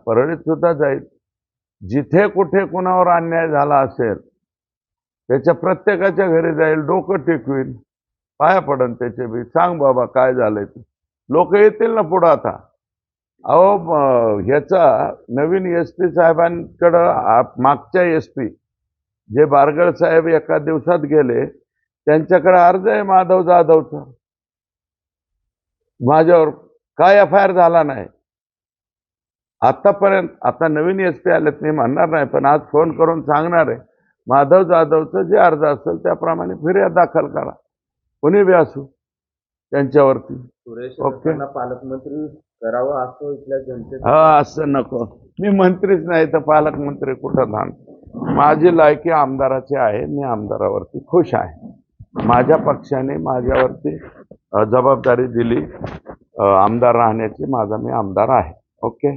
परळीत सुद्धा जाईल. जिथे कुठे कुणावर अन्याय झाला असेल त्याच्या प्रत्येकाच्या घरी जाईल डोकं टेकवील पाया पडन त्याचे बी. सांग बाबा काय झालंय ते. लोक येतील ना पुढं आता. अहो ह्याचा नवीन एस पी साहेबांकडं मागच्या एस पी जे बारगळ साहेब एका दिवसात गेले त्यांच्याकडे अर्ज आहे माधव जाधवचा. माझ्यावर काय एफ आय आर झाला नाही. आतापर्यंत आता नवीन एस पी आलेत मी म्हणणार नाही पण आज फोन करून सांगणार आहे. माधव जाधवचं जे अर्ज असेल त्याप्रमाणे फिर्याद दाखल करा. कोणी बी असू त्यांच्यावरती. सुरेश ओके. पालकमंत्री करावं असं इथल्या जनतेत हा असं नको. मी मंत्रीच नाही तर पालकमंत्री कुठं लहान माझी लायकी आमदाराची आहे मी आमदारावरती खुश आहे. माझ्या पक्षाने माझ्यावरती जबाबदारी दिली. आमदार राहण्याची माझा मी आमदार आहे. ओके